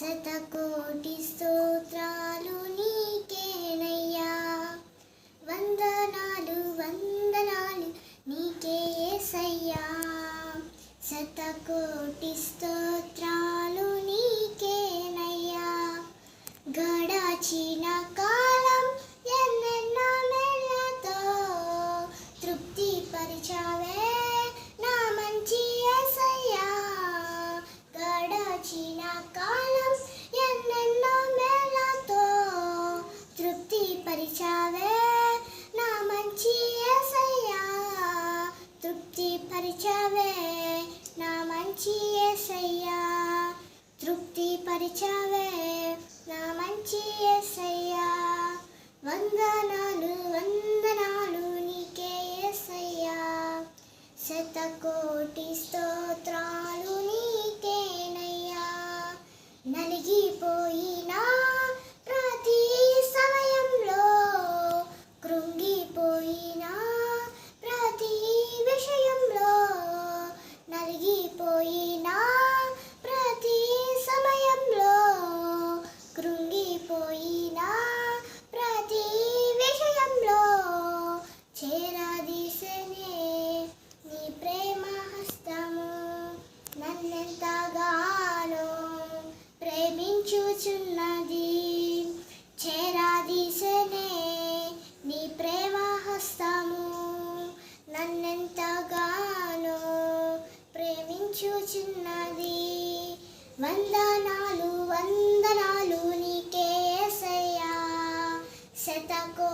శతకోటి స్తోత్రాలు నీకేనయ్యా. వందనాలు వందనాలు నీకే ఏసయ్యా. శతకోటి స్తోత్రాలు నీకేనయ్యా. గడచిన కాలం ఎన్నెన్నో మెళ్ళతో తృప్తి పరిచావే పరిచావే నా మంచి యేసయ్యా తృప్తి పరిచావే నా మంచి యేసయ్యా వందనాలు వందనాలు నీకే యేసయ్యా శతకోటి స్తోత్రాలు నీకేనయ్యా. నలిగిపోయినా చూచున్నది. వందనాలు వందనాలు నీకే యేసయ్యా శతకో